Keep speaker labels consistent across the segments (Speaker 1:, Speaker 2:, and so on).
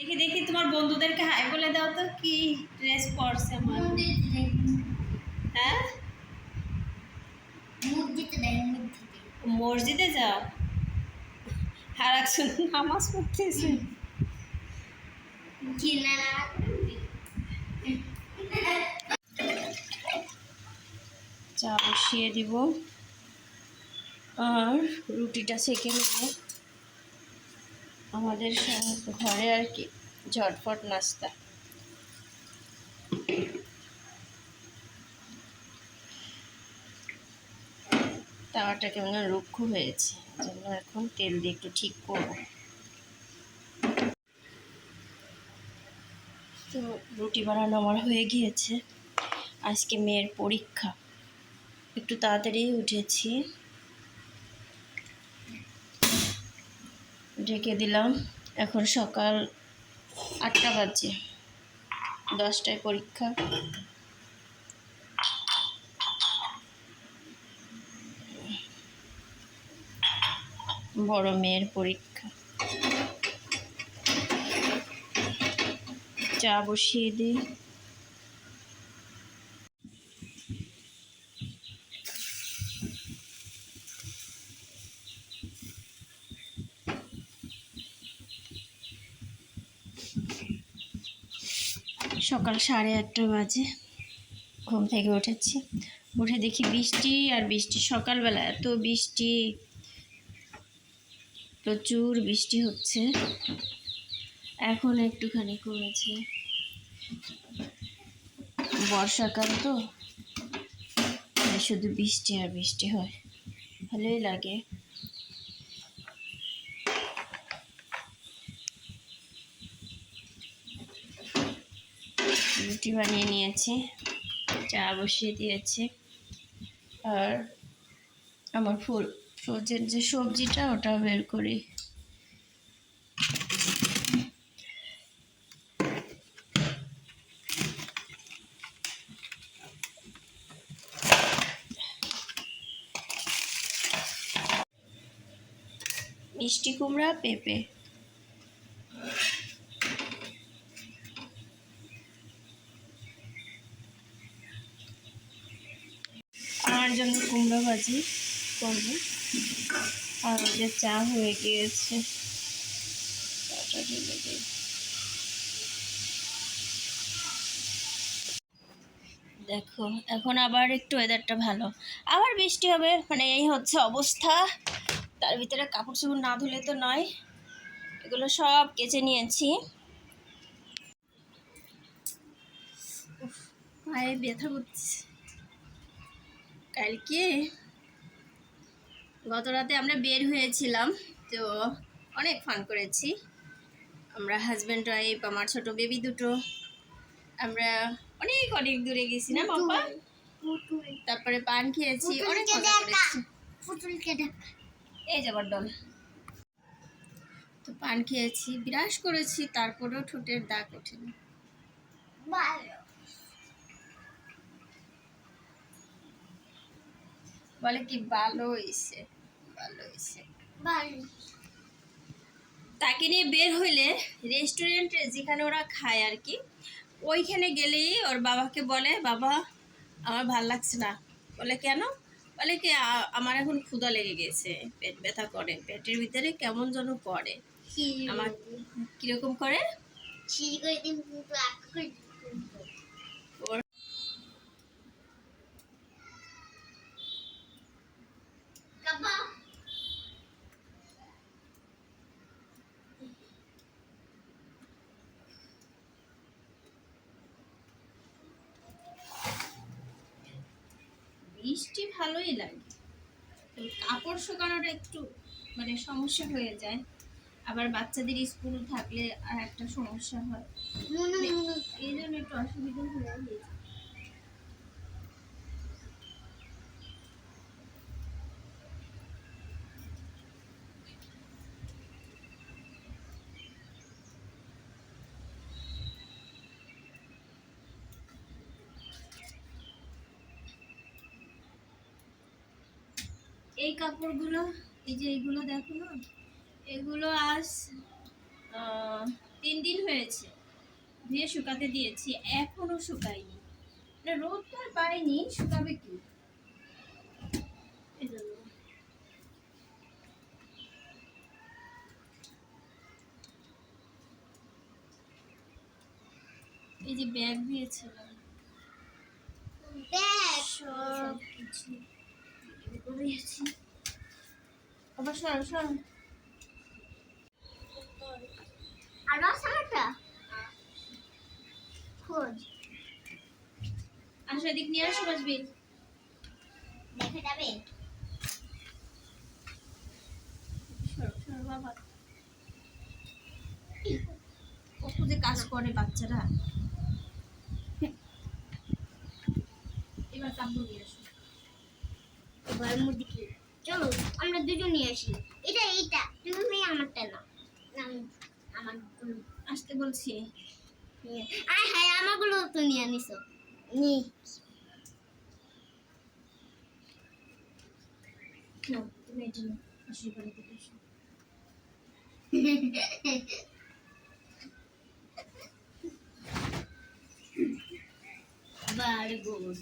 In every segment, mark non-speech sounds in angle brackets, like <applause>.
Speaker 1: দেখি দেখি তোমার বন্ধুদেরকে হাই বলে দাও তো কি ড্রেস পরছে আমার হ্যাঁ?
Speaker 2: মসজিদে
Speaker 1: যাও। আর একজন নামাজ পড়তেছে। চা বসিয়ে দিব। আর রুটিটা সেকে নেব। আমাদের ঘরে আর কি ঝটফট নাস্তা। তাওয়াটা কেমন রুক্ষ হয়েছে জন্য এখন তেল দিয়ে একটু ঠিক করব। তো রুটি বানানো আমার হয়ে গিয়েছে। আজকে মেয়ের পরীক্ষা। একটু তাড়াতাড়ি উঠেছি। ঢেকে দিলাম। এখন সকাল আটটা বাজে দশটায় পরীক্ষা। বড় মেয়ের পরীক্ষা। চা বসিয়ে দিই। সকাল সাড়ে আটটা বাজে। ঘুম থেকে উঠেছি। উঠে দেখি বৃষ্টি আর বৃষ্টি, সকালবেলা এত বৃষ্টি। প্রচুর বৃষ্টি হচ্ছে। এখন একটুখানি কমেছে। বর্ষাকাল তো শুধু বৃষ্টি আর বৃষ্টি হয়। ভালোই লাগে। রুটি বানিয়ে নিয়েছি, চা বসিয়ে দিয়েছি। আর আমার ফুল, ফ্রোজেন যে সবজিটা ওটা বের করি। মিষ্টি কুমড়া, পেঁপে। আমার জন্য কুমড়ো ভাজি করব। আর ওদের চা হয়ে গিয়েছে। দেখো, এখন আবার একটু ওয়েদারটা ভালো। আবার বৃষ্টি হবে মানে এই হচ্ছে অবস্থা। তার ভিতরে কাপড় চোপড় না ধুলে তো নয়। এগুলো সব কেচে নিয়েছি। পায়ে ব্যথা করছে। কালকে? গত রাতে আমরা বের হয়েছিলাম তো অনেক ফান করেছি। আমরা হাজব্যান্ড ওয়াইফ আমার ছোট বেবি দুটো। আমরা অনেক অনেক দূরে গেছি না
Speaker 2: পুতুল।
Speaker 1: তারপরে পান খেয়েছি অনেক মজা করেছি। এই যাবার ডল তো পান খেয়েছি বিরাস করেছি তারপরেও ঠোঁটের দাগ ওঠেনি।
Speaker 2: ভালো।
Speaker 1: বলে কি ভালো হয়েছে ভালো হয়েছে তাকে নিয়ে বের হইলে রেস্টুরেন্টে যেখানে ওরা খায় আর কি ওইখানে গেলেই ওর বাবাকে বলে বাবা আমার ভালো লাগছে না। বলে কেন? বলে কি আমার এখন ক্ষুধা লেগে গেছে পেট ব্যথা করে পেটের ভিতরে কেমন যেন করে আমার কীরকম করে
Speaker 2: সিঁড়ি করে দিন কিন্তু এক করে দিন কিন্তু।
Speaker 1: ওর
Speaker 2: কাবা
Speaker 1: বৃষ্টি ভালোই লাগে। তো কাপড় শুকানোটা একটু মানে সমস্যা হয়ে যায়। আবার বাচ্চাদের স্কুল থাকলে আর একটা সমস্যা হয়।
Speaker 2: মনে
Speaker 1: এই জন্য একটু অসুবিধা হয়ে গেছে কাপড়গুলো এই যে এইগুলো দেখো না এগুলো আজ তিন দিন হয়েছে ধুয়ে শুকাতে দিয়েছি এখনও শুকায়নি। না রোদ তো আর পাইনি শুকাবে কি? এই যে ব্যাগ দিয়েছিলাম।
Speaker 2: ব্যাগ?
Speaker 1: সব কিছু
Speaker 2: খোঁজ
Speaker 1: আসো এদিক নিয়ে আসো বাসবিন
Speaker 2: দেখে যাবে
Speaker 1: সরো সরো বাবা কত যে কাজ করে বাচ্চারা এবার কাপড় নিয়ে আসো
Speaker 2: এবার মুদি কি চলো আমরা দুজন নিয়ে আসি। এটা এইটা তুমি আমারটা না আমার
Speaker 1: আসতে বলছি।
Speaker 2: আয় হ্যাঁ আমারগুলো তো নিয়ে আনিছো। নি।
Speaker 1: তুমি এটা
Speaker 2: Very good.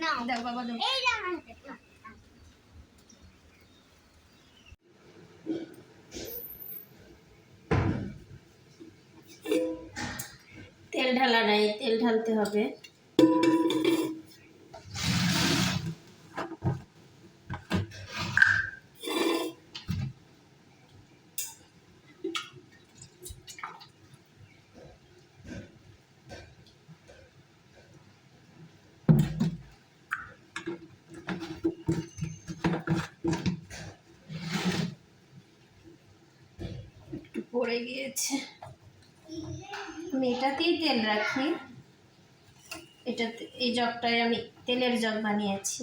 Speaker 2: নাও
Speaker 1: দাও বাবা
Speaker 2: এই।
Speaker 1: তেল ঢালা নাই তেল ঢালতে হবে একটু পড়ে গিয়েছে। আমি এটাতেই তেল রাখি। এটাতে এই জগটায় আমি তেলের জগ বানিয়েছি।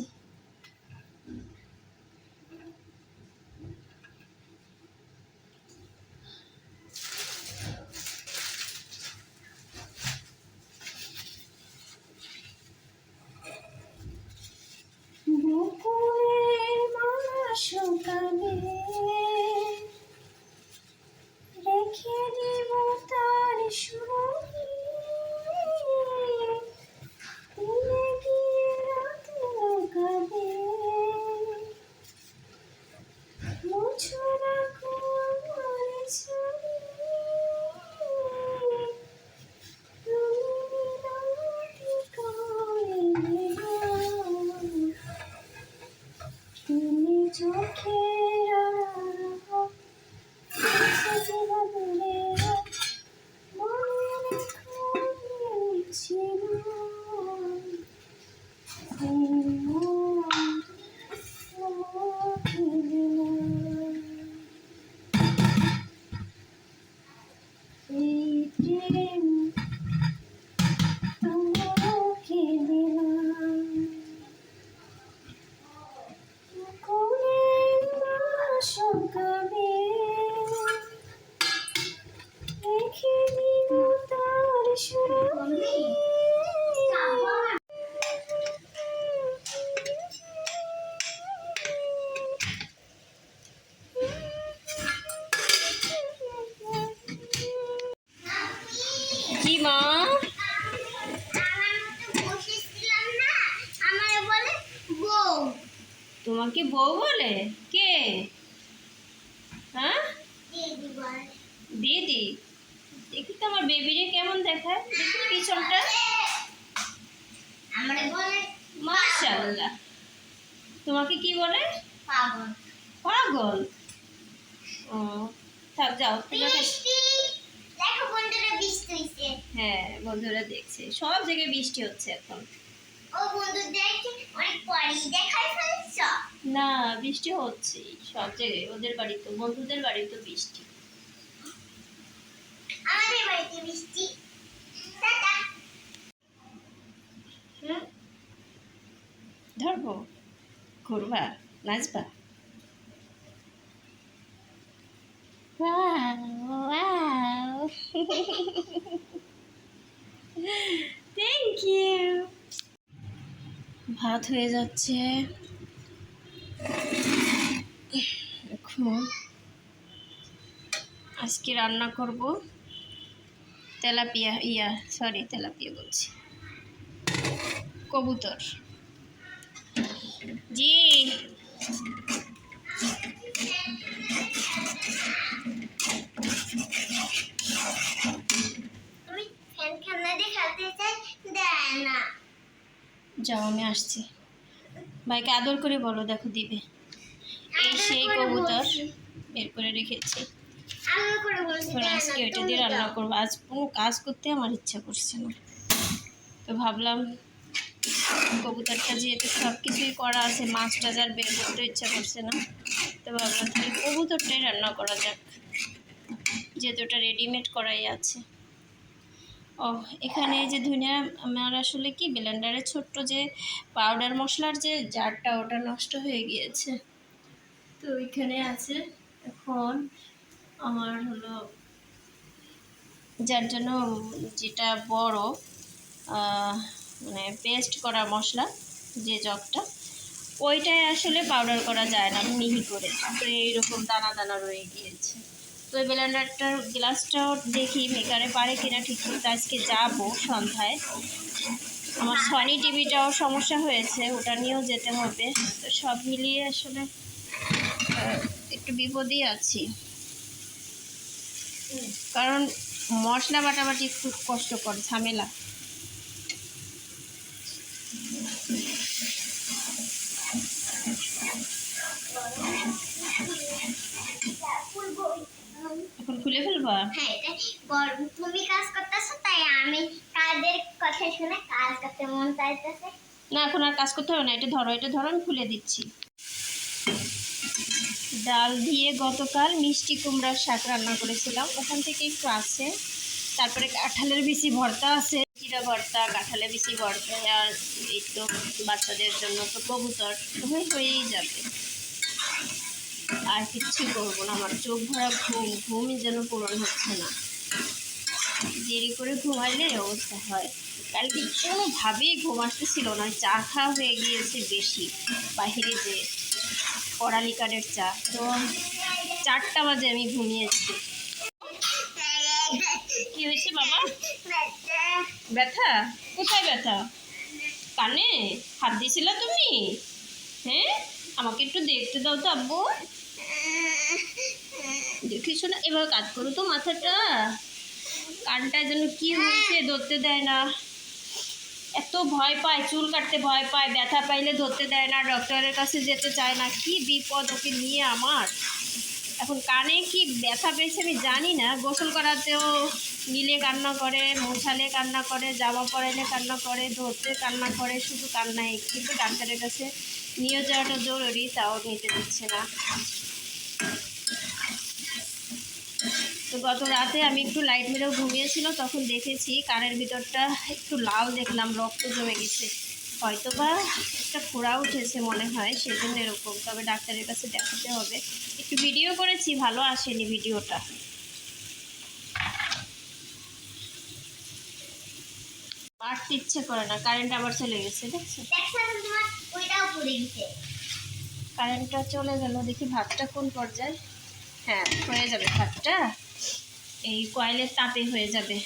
Speaker 1: সকালে হ্যাঁ
Speaker 2: বন্ধুরা
Speaker 1: দেখছে। সব জায়গায় বৃষ্টি হচ্ছে এখন।
Speaker 2: ও বন্ধু দেখে অনেক পরি দেখাই ফেলছ?
Speaker 1: না বৃষ্টি হচ্ছে সব জায়গায়। ওদের বাড়ি তো বন্ধুদের বাড়ি তো বৃষ্টি।
Speaker 2: আমাদের বাড়িতে বৃষ্টি। টাটা।
Speaker 1: ধরবো? ঘুরবা? নাচবা? <laughs> থ্যাংক ইউ ভাত হয়ে যাচ্ছে। দেখুন আজকে রান্না করব তেলাপিয়া, ইয়া সরি তেলাপিয়া বলছি। কবুতর। জি
Speaker 2: আমি ফ্যান খেলনা দিয়ে খেলতে চাই দেয় না
Speaker 1: যাও আমি আসছি। ভাইকে আদর করে বলো দেখো দিবে। এই সেই কবুতর বের করে রেখেছি। আজকে ওইটা দিয়ে রান্না করব। আজ কোনো কাজ করতে আমার ইচ্ছা করছে না। তো ভাবলাম কবুতরটা যেহেতু সব কিছুই করা আছে মাছ টাছ আর বের করতে ইচ্ছা করছে না তো ভাবলাম তাহলে কবুতরটাই রান্না করা যাক। যেহেতু ওটা রেডিমেড করাই আছে। ও এখানে যে ধনিয়া আমার আসলে কি ব্লেন্ডারে ছোট্ট যে পাউডার মশলার যে জারটা, ওটা নষ্ট হয়ে গিয়েছে। তো ওইখানে আছে এখন আমার হলো যার জন্য যেটা বড় মানে পেস্ট করা মশলা, যে জগটা ওইটাই আসলে পাউডার করা যায় না, মিহি করে। তো এইরকম দানা দানা রয়ে গিয়েছে। তো ব্লেন্ডারটার গ্লাসটাও দেখি মেকারে পারে কিনা ঠিক কিন্তু আজকে যাব সন্ধ্যায়। আমার সনি টিভিটাও সমস্যা হয়েছে, ওটা নিয়েও যেতে হবে। তো সব মিলিয়ে আসলে একটু বিপদেই আছি। কারণ মশলা বাটাবাটি খুব কষ্টকর, ঝামেলা
Speaker 2: খুলবো।
Speaker 1: এখন খুলে ফেলবা?
Speaker 2: হ্যাঁ এটা তুমি কাজ করতেছো তাই আমি কাজের কথা শুনে কাজ করতে মন চাইতেছে?
Speaker 1: না এখন আর কাজ করতে হবে না এটা ধরো এটা ধরো আমি খুলে দিচ্ছি। ডাল দিয়ে গতকাল মিষ্টি কুমড়ার শাক রান্না করেছিলাম। ওখান থেকে একটু আছে। তারপরে কাঁঠালের বিচি ভর্তা আছে। জিরা ভর্তা কাঁঠালের বিচি ভর্তা আর এই তো বাচ্চাদের জন্য তো কবুতর হয়ে হয়েই যাবে। আর কিচ্ছু করব না। আমার চোখ ভরা ঘুম, ঘুমই যেন পূরণ হচ্ছে না। দেরি করে ঘুমাইলে অবস্থা হয়। কালকে কোনোভাবেই ঘুম আসতেছিল না। চা খাওয়া হয়ে গিয়েছে বেশি। বাহিরে যে পড়ালিকারের চা। তো চারটা বাজে আমি ঘুমিয়েছি। কি হয়েছে বাবা? ব্যথা? কোথায় ব্যথা? কানে? হাত দিয়েছিল তুমি? হ্যাঁ? আমাকে একটু দেখতে দাও তো, আব্বু। দেখিস না এভাবে কাজ করো তো মাথাটা। কানটায় যেন কি হয়েছে ধরতে দেয় না। এত ভয় পায়, চুল কাটতে ভয় পায়, ব্যথা পাইলে ধরতে দেয় না, ডক্টরের কাছে যেতে চায় না। কি বিপদ ওকে নিয়ে আমার? এখন কানে কি ব্যথা পেয়েছে আমি জানি না। গোসল করাতেও নিলে কান্না করে মোছালে কান্না করে, জামা পরাইলে কান্না করে, ধরতে কান্না করে, শুধু কান্নাই। কিন্তু ডাক্তারের কাছে নিয়ে যাওয়াটা জরুরি, তাও নিতে দিচ্ছে না। তো গত রাতে আমি একটু লাইট মেরেও ঘুমিয়েছিল, তখন দেখেছি কানের ভিতরটা একটু লাল দেখলাম, রক্ত জমে গেছে। হয়তো বা একটা ফোড়া উঠেছে মনে হয়, সেজন্য এরকম। তবে ডাক্তারের কাছে দেখাতে হবে। একটু ভিডিও করেছি, ভালো আসেনি ভিডিওটা পারতে ইচ্ছে করে না কারেন্ট আবার চলে গেছে, দেখছ?
Speaker 2: পড়ে গেছে
Speaker 1: কারেন্টটা চলে গেল দেখি ভাতটা কোন পর্যায়ে? হ্যাঁ হয়ে যাবে ভাতটা। এই কয়েলের তাপে হয়ে যাবে।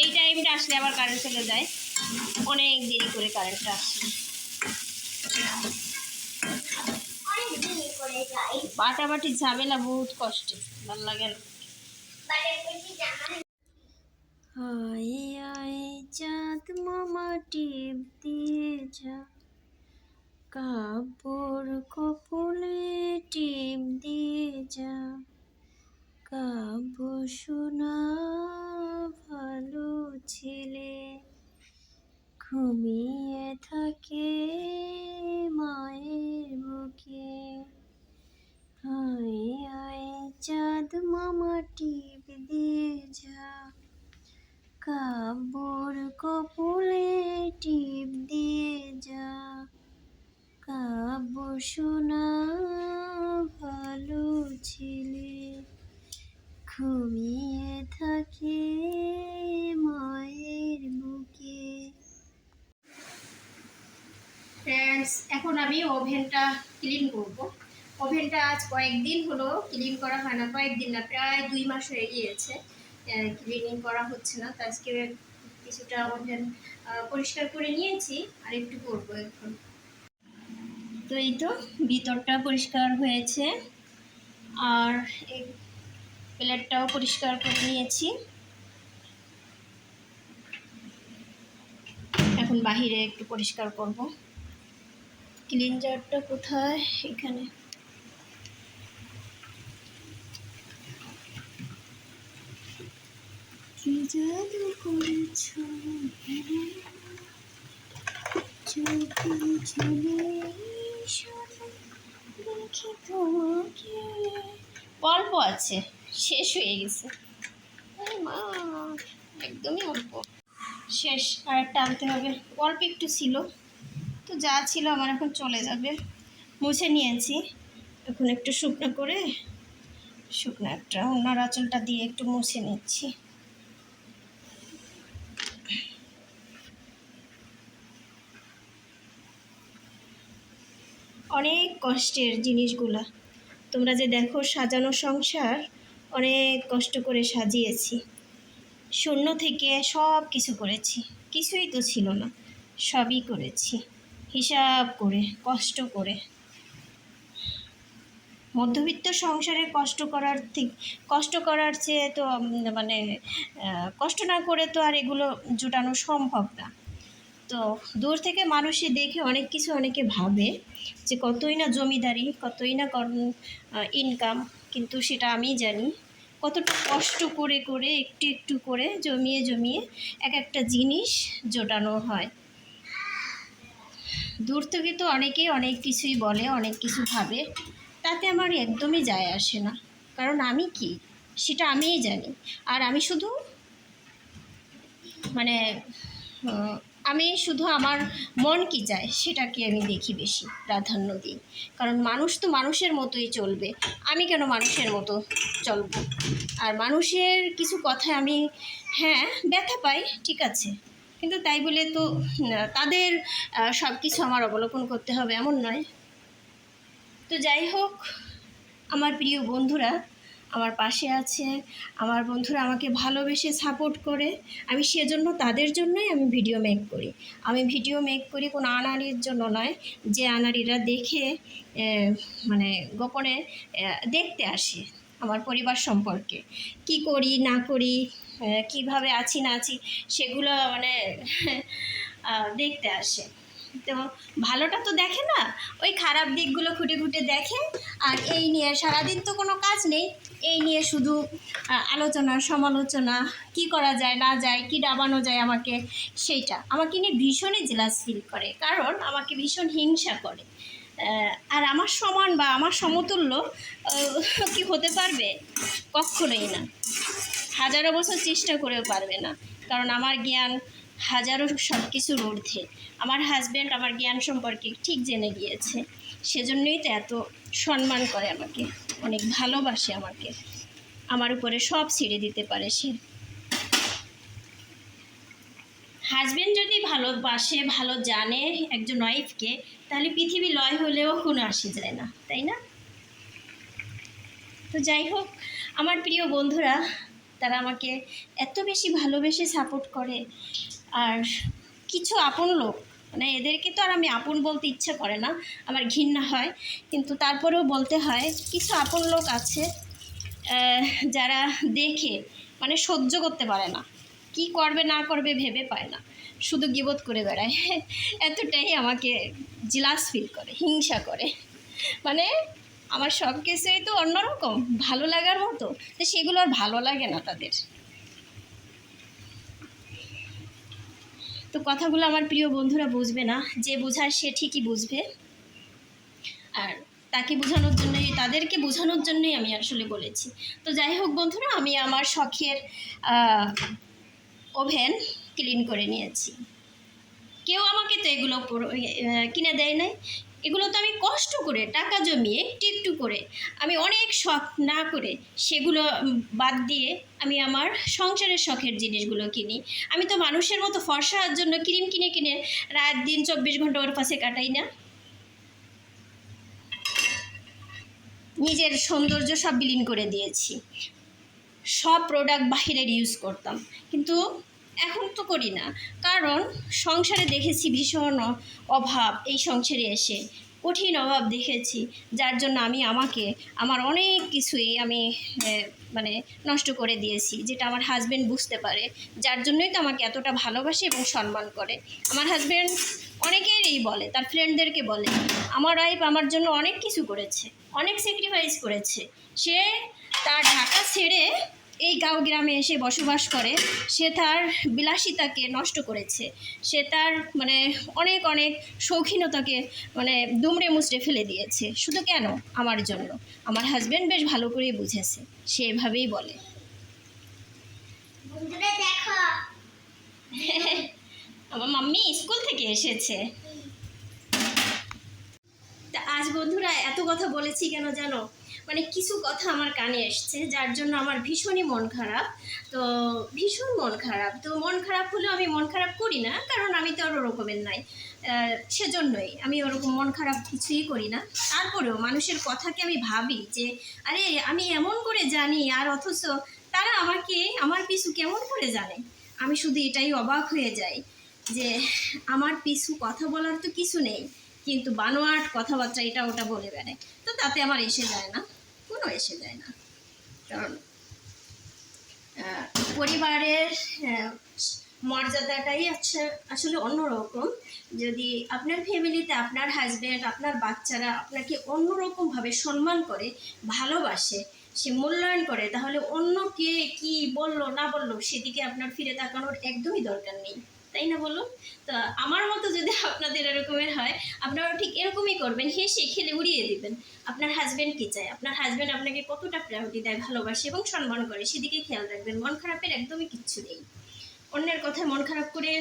Speaker 1: এই টাইমটা আসলে আবার কারেন্ট চলে যায়। অনেক দেরি করে কারেন্টটা আসে বাটাবাটি ঝামেলা বহুত কষ্টে ভালো লাগে না। চাঁদ মামা টিপ দিয়ে যা। কাপড় কপলে টিপ দিয়ে যা। কাব্য শোনা ভালো ছেলে, ঘুমিয়ে থাকে মায়ের বুকে আয় আয় চাঁদ মামা টিপ দিয়ে যা। কাব্যর কপলে টিপ দিয়ে যা। কাব্য শোনা ভালো ছেলে, ঘুমিয়ে থাকে মায়ের বুকে। ফ্রেন্ডস এখন আমি ওভেনটা ক্লিন করব। ওভেনটা আজ কয়েকদিন হলো ক্লিন করা হয় না, কয়েকদিন না, প্রায় দুই মাস হয়ে গিয়েছে। ক্লিনিং করা হচ্ছে না। তো আজকে কিছুটা ওভেন পরিষ্কার করে নিয়েছি, আর একটু করব এখন। তো এই তো, ভিতরটা পরিষ্কার হয়েছে, আর এই প্লেটটাও পরিষ্কার করে নিয়েছি। এখন বাহিরে একটু পরিষ্কার করব। ক্লিনজারটা কোথায়? এখানে। অল্প আছে, শেষ হয়ে গেছে। মা, একদমই অল্প। শেষ আর একটা আনতে হবে। অল্প একটু ছিল। তো যা ছিল আমার এখন চলে যাবে। মুছে নিয়েছি। এখন একটু শুকনো করে, শুকনো একটা ওনার আঁচলটা দিয়ে একটু মুছে নিচ্ছি অনেক কষ্টের জিনিসগুলা। তোমরা যে দেখো, সাজানো সংসার অনেক কষ্ট করে সাজিয়েছি। শূন্য থেকে সব কিছু করেছি। কিছুই তো ছিল না। সবই করেছি। হিসাব করে, কষ্ট করে। মধ্যবিত্ত সংসারে কষ্ট করার থেকে কষ্ট করার চেয়ে তো মানে কষ্ট না করে তো আর এগুলো জোটানো সম্ভব না। তো দূর থেকে মানুষে দেখে অনেক কিছু অনেকে ভাবে যে কতই না জমিদারি, কতই না ইনকাম কিন্তু সেটা আমি জানি। কতটা কষ্ট করে করে, একটু একটু করে জমিয়ে জমিয়ে এক একটা জিনিস জোটানো হয়। দূর থেকে তো অনেকেই অনেক কিছুই বলে, অনেক কিছু ভাবে। তাতে আমার একদমই যায় আসে না। কারণ আমি কি? সেটা আমিই জানি। আর আমি শুধু মানে আমি শুধু আমার মন কি চায় সেটাকে আমি দেখি বেশি প্রাধান্য দিই। কারণ মানুষ তো মানুষের মতোই চলবে। আমি কেন মানুষের মতো চলবো? আর মানুষের কিছু কথায় আমি হ্যাঁ ব্যথা পাই, ঠিক আছে। কিন্তু তাই বলে তো তাদের সব কিছু আমার অবলোকন করতে হবে, এমন নয়। তো যাই হোক, আমার প্রিয় বন্ধুরা আমার পাশে আছে, আমার বন্ধুরা আমাকে ভালোবেসে সাপোর্ট করে। আমি সেজন্য তাদের জন্যই আমি ভিডিও মেক করি। আমি ভিডিও মেক করি কোনো আনাড়ির জন্য নয়, যে আনাড়িরা দেখে মানে গোপনে দেখতে আসে আমার পরিবার সম্পর্কে। কি করি, না করি কীভাবে আছি, না আছি, সেগুলো মানে দেখতে আসে। তো ভালোটা তো দেখে না, ওই খারাপ দিকগুলো খুঁটে খুঁটে দেখে, আর এই নিয়ে সারাদিন তো কোনো কাজ নেই। এই নিয়ে শুধু আলোচনা, সমালোচনা, কি করা যায়, না যায়, কি ডাবানো যায় আমাকে, সেইটা। আমাকে নিয়ে ভীষণই জেলাস ফিল করে, কারণ আমাকে ভীষণ হিংসা করে। আর আমার সমান বা আমার সমতুল্য কি হতে পারবে? কখনোই না। হাজারো বছর চেষ্টা করেও পারবে না, কারণ আমার জ্ঞান হাজারো সব কিছুর ঊর্ধ্বে। আমার হাজব্যান্ড আমার জ্ঞান সম্পর্কে ঠিক জেনে গিয়েছে, সেজন্যই তো এত সম্মান করে আমাকে। অনেক ভালোবাসে আমাকে। আমার উপরে সব ছেড়ে দিতে পারে সে। হাজব্যান্ড যদি ভালোবাসে, ভালো জানে একজন ওয়াইফকে তাহলে পৃথিবী লয় হলেও কোনো আসে যায় না, তাই না? তো যাই হোক, আমার প্রিয় বন্ধুরা, তারা আমাকে এত বেশি ভালোবেসে সাপোর্ট করে। আর কিছু আপন লোক মানে এদেরকে তো আর আমি আপন বলতে ইচ্ছা করে না, আমার ঘৃণা হয়। কিন্তু তারপরেও বলতে হয়, কিছু আপন লোক আছে যারা দেখে মানে সহ্য করতে পারে না। কি করবে না করবে ভেবে পায় না। শুধু গিবোধ করে বেড়ায়। এতটাই আমাকে জিলাস ফিল করে, হিংসা করে। মানে আমার সব কিছুই তো অন্যরকম, ভালো লাগার মতো। তো সেগুলো আর ভালো লাগে না তাদের। তো কথাগুলো আমার প্রিয় বন্ধুরা বুঝবে না। যে বোঝায় সে ঠিকই বুঝবে। আর তাকে বোঝানোর জন্যই, তাদেরকে বোঝানোর জন্যই আমি আসলে বলেছি। তো যাই হোক বন্ধুরা, আমি আমার শখের ওভেন ক্লিন করে নিয়েছি। কেউ আমাকে তো এগুলো কিনে দেয় নাই। এগুলো তো আমি কষ্ট করে টাকা জমিয়ে একটু একটু করে, আমি অনেক শখ না করে সেগুলো বাদ দিয়ে আমি আমার সংসারের শখের জিনিসগুলো কিনি। আমি তো মানুষের মতো ফর্সা হওয়ার জন্য ক্রিম কিনে কিনে রাত দিন চব্বিশ ঘণ্টা ওর পাশে কাটাই না। নিজের সৌন্দর্য সব বিলীন করে দিয়েছি। সব প্রোডাক্ট বাহিরের ইউজ করতাম। কিন্তু এখন তো করি না। কারণ সংসারে দেখেছি ভীষণ অভাব এই সংসারে এসে। কঠিন অভাব দেখেছি। যার জন্য আমি আমাকে, আমার অনেক কিছুই আমি মানে নষ্ট করে দিয়েছি, যেটা আমার হাজব্যান্ড বুঝতে পারে। যার জন্যই তো আমাকে এতটা ভালোবাসে এবং সম্মান করে। আমার হাজব্যান্ড অনেকেরই বলে, তার ফ্রেন্ডদেরকে বলে, আমার ওয়াইফ আমার জন্য অনেক কিছু করেছে, অনেক স্যাক্রিফাইস করেছে। সে তার ঢাকা ছেড়ে এই গাঁও গ্রামে এসে বসবাস করে সে তার বিলাসিতাকে নষ্ট করেছে। সে তার মানে অনেক অনেক শৌখিনতাকে মানে দুমড়ে মুচড়ে ফেলে দিয়েছে। শুধু কেন? আমার জন্য। আমার হাজব্যান্ড বেশ ভালো করেই বুঝেছে। সে এভাবেই বলে। <laughs> আমার মাম্মি স্কুল থেকে এসেছে। তা আজ বন্ধুরা এত কথা বলেছি কেন জানো? মানে কিছু কথা আমার কানে এসছে, যার জন্য আমার ভীষণই মন খারাপ। তো ভীষণ মন খারাপ। তো মন খারাপ হলেও আমি মন খারাপ করি না, কারণ আমি তো আর ওরকমের নাই। সেজন্যই আমি ওরকম মন খারাপ কিছুই করি না। তারপরেও মানুষের কথাকে আমি ভাবি যে, আরে, আমি এমন করে জানি, আর অথচ তারা আমাকে, আমার পিছু কেমন করে জানে? আমি শুধু এটাই অবাক হয়ে যাই যে, আমার পিছু কথা বলার তো কিছু নেই, কিন্তু বানোয়াট কথাবার্তা এটা ওটা বলে বেড়ায়। তো তাতে আমার এসে যায় না। কোনো এসে যায় না। কারণ পরিবারের মর্যাদাটাই আছে আসলে অন্যরকম। যদি আপনার ফ্যামিলিতে আপনার হাজব্যান্ড আপনার বাচ্চারা আপনাকে অন্যরকমভাবে সম্মান করে, ভালোবাসে, সে মূল্যায়ন করে, তাহলে অন্য কে কি বলল, না বলল, সেদিকে আপনার ফিরে তাকানোর একদমই দরকার নেই। তাই না বলুন? তো আমার মতো যদি আপনাদের এরকমের হয় আপনারা ঠিক এরকমই করবেন হেসে খেলে উড়িয়ে দিবেন। আপনার হাজব্যান্ড কি চায়? আপনার হাজব্যান্ড আপনাকে কতটা প্রায়োরিটি দেয় ভালোবাসে এবং সম্মান করে সেদিকে খেয়াল রাখবেন। মন খারাপের একদমই কিচ্ছু নেই। অন্যের কথায় মন খারাপ করে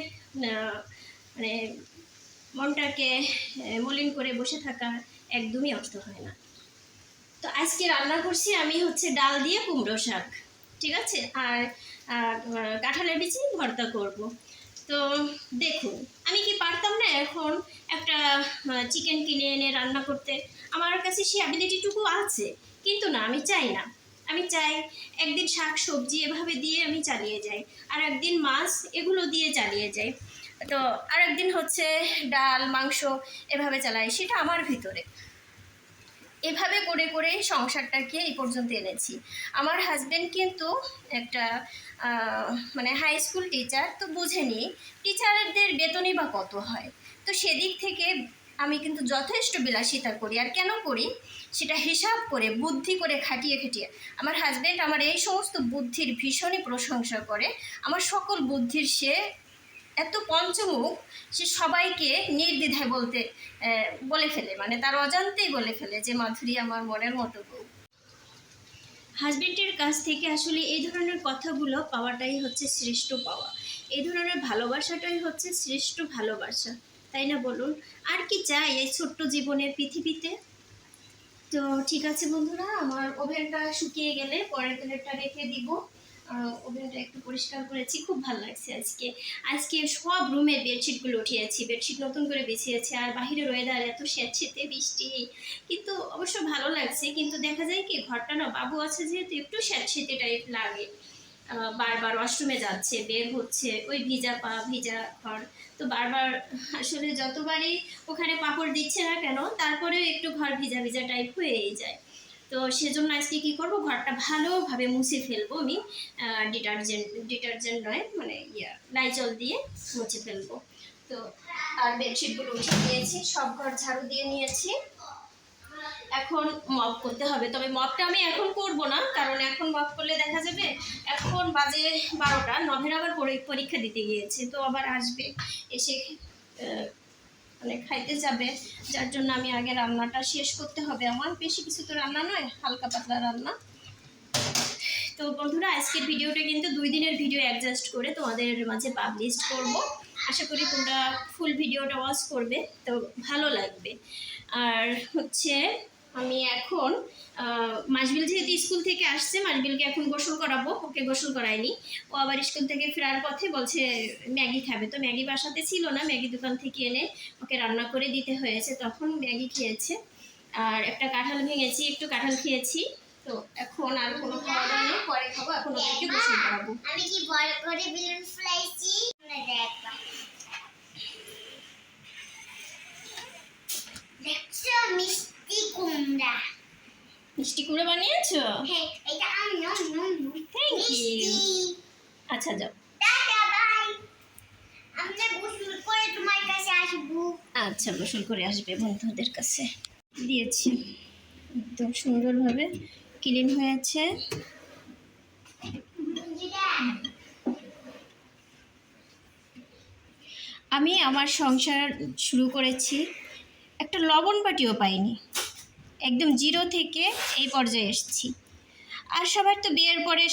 Speaker 1: মানে মনটাকে মলিন করে বসে থাকা একদমই অর্থ হয় না। তো আজকে রান্না করছি আমি হচ্ছে ডাল দিয়ে কুমড়ো শাক ঠিক আছে? আর আর, কাঁঠালের বিচি ভর্তা করব। তো দেখুন, আমি কি পারতাম না এখন একটা চিকেন কিনে এনে রান্না করতে? আমার কাছে সেই অ্যাবিলিটিটুকু আছে, কিন্তু না, আমি চাই না। আমি চাই একদিন শাক সবজি এভাবে দিয়ে আমি চালিয়ে যাই, আর একদিন মাছ এগুলো দিয়ে চালিয়ে যাই। তো আর একদিন হচ্ছে ডাল, মাংস এভাবে চালাই, সেটা আমার ভিতরে। এভাবে করে করে সংসারটাকে এই পর্যন্ত এনেছি। আমার হাজব্যান্ড কিন্তু একটা মানে হাই স্কুল টিচার তো বুঝেনি টিচারদের বেতনই বা কত হয়। তো সেদিক থেকে আমি কিন্তু যথেষ্ট বিলাসিতা করি। আর কেন করি? সেটা হিসাব করে, বুদ্ধি করে খাটিয়ে খাটিয়ে। আমার হাজব্যান্ড আমার এই সমস্ত বুদ্ধির ভীষণই প্রশংসা করে। আমার সকল বুদ্ধির সে এত পঞ্চমুখ, সে সবাইকে নির্দ্বিধায় বলতে বলে ফেলে মানে তার অজান্তেই বলে ফেলে যে, মাধুরী আমার মনের মতো বউ। হাজবেন্ডের কাছ থেকে আসলে এই ধরনের কথাগুলো পাওয়াটাই হচ্ছে শ্রেষ্ঠ পাওয়া। এই ধরনের ভালোবাসাটাই হচ্ছে শ্রেষ্ঠ ভালোবাসা, তাই না বলুন? আর কি চাই এই ছোট্ট জীবনের পৃথিবীতে? তো ঠিক আছে বন্ধুরা, আমার ওভেনটা শুকিয়ে গেলে পরের প্লেটটা রেখে দিব। ওভেনটা একটু পরিষ্কার করেছি, খুব ভালো লাগছে আজকে। আজকে সব রুমের বেডশিটগুলো উঠিয়েছি বেডশিট নতুন করে বিছিয়েছি, আর বাহিরের ওয়েদার এত স্যাঁতসেঁতে বৃষ্টি। কিন্তু অবশ্য ভালো লাগছে, কিন্তু দেখা যায় কি, ঘরটা না, বাবু আছে যেহেতু একটু স্যাঁতসেঁতে টাইপ লাগে। বারবার ওয়াশরুমে যাচ্ছে, বের হচ্ছে, ওই ভিজা পা, ভিজা ঘর। তো বারবার আসলে যতবারই ওখানে পাপড় দিচ্ছে না কেন, তারপরেও একটু ঘর ভিজা ভিজা টাইপ হয়েই যায়। তো সেজন্য আজকে কি করব? ঘরটা ভালোভাবে মুছে ফেলব আমি। ডিটারজেন্ট ডিটারজেন্ট নয় মানে ইয়া লাইজল দিয়ে মুছে ফেলব। তো আর বেডশিটগুলো উঠে দিয়েছি সব ঘর ঝাড়ু দিয়ে নিয়েছি। এখন মপ করতে হবে। তবে মপটা আমি এখন করব না, কারণ এখন মপ করলে দেখা যাবে এখন বাজে বারোটা নভের আবার পরি- পরীক্ষা দিতে গিয়েছে, তো আবার আসবে। এসে মানে খাইতে যাবে। যার জন্য আমি আগে রান্নাটা শেষ করতে হবে আমার। বেশি কিছু তো রান্না নয়, হালকা পাতলা রান্না। তো বন্ধুরা, আজকের ভিডিওটা কিন্তু দুই দিনের ভিডিও অ্যাডজাস্ট করে তোমাদের মাঝে পাবলিশ করব। আশা করি তোমরা ফুল ভিডিওটা ওয়াচ করবে, তো ভালো লাগবে। আর হচ্ছে আমি এখন মাসবিল যেহেতু স্কুল থেকে আসছে, মাসবিলকে এখন গোসল করাবো, ওকে গোসল করাইনি। ও আবার স্কুল থেকে ফেরার পথে বলছে, ম্যাগি খাবে। তো ম্যাগি বাসাতে ছিল না, ম্যাগি দোকান থেকে এনে ওকে রান্না করে দিতে হয়েছে। তখন ম্যাগি খেয়েছে। আর একটা কাঁঠাল ভেঙেছি, একটু কাঁঠাল খেয়েছি। তো এখন আর কোনো খাওয়া নেই, পরে খাব, এখন ওদেরকে গোসল করাবো।
Speaker 2: আমি কি করে মিষ্টি কুমড়া।
Speaker 1: মিষ্টি কুমড়ো বানিয়েছো?
Speaker 2: হ্যাঁ এটা আমি
Speaker 1: you.
Speaker 2: মিষ্টি।
Speaker 1: আচ্ছা যাও।
Speaker 2: Tata bye. আমরা গোসল করে তোমার কাছে আসব।
Speaker 1: আচ্ছা গোসল করে আসবে বন্ধুদের কাছে। দিয়েছি। একদম সুন্দরভাবে ক্লিন হয়েছে। আমি আমার সংসার শুরু করেছি। একটা লবণ বাটিও পাইনি। একদম জিরো থেকে এই পর্যায়ে এসেছি। আর সবার তো বিয়ের পরে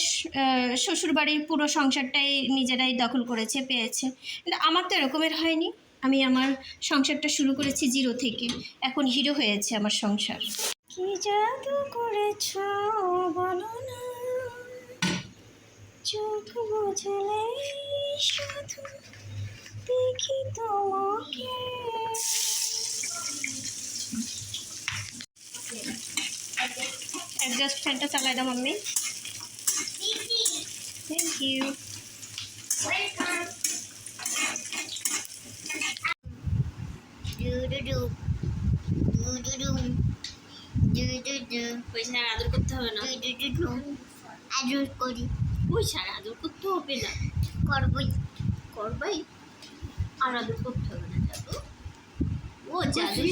Speaker 1: শ্বশুরবাড়ির পুরো সংসারটাই নিজেরাই দখল করেছে, পেয়েছে। কিন্তু আমার তো এরকমের হয়নি। আমি আমার সংসারটা শুরু করেছি জিরো থেকে। এখন হিরো হয়েছে আমার সংসার। কি জাদু করেছ বলো না চোখ বুঝলে শুধু দেখি তোমাকে। অ্যাডজাস্ট ফ্যানটা চালাই দাম
Speaker 2: আমি
Speaker 1: থ্যাংক ইউ পয়সার আদর করতে হবে না
Speaker 2: আদর করি
Speaker 1: পয়সার আদর করতে হবে না
Speaker 2: করবই
Speaker 1: করবাই আর আদর করতে হবে না যাব ও জাদু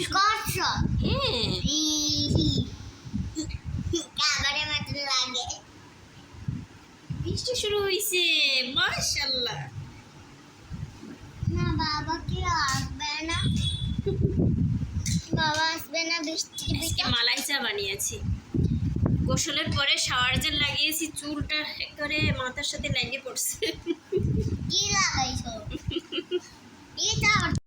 Speaker 1: হ্যাঁ
Speaker 2: কাবারে লাগে
Speaker 1: বৃষ্টি শুরু হয়েছে মাশাল্লাহ
Speaker 2: না বাবা কি আসবে না বাবা আসবে না বৃষ্টি
Speaker 1: আজকে মালাই চা বানিয়েছি গোসলের পরে শাওয়ার জেল লাগিয়েছি চুলটা একেবারে মাথার সাথে লেগে পড়ছে।
Speaker 2: কি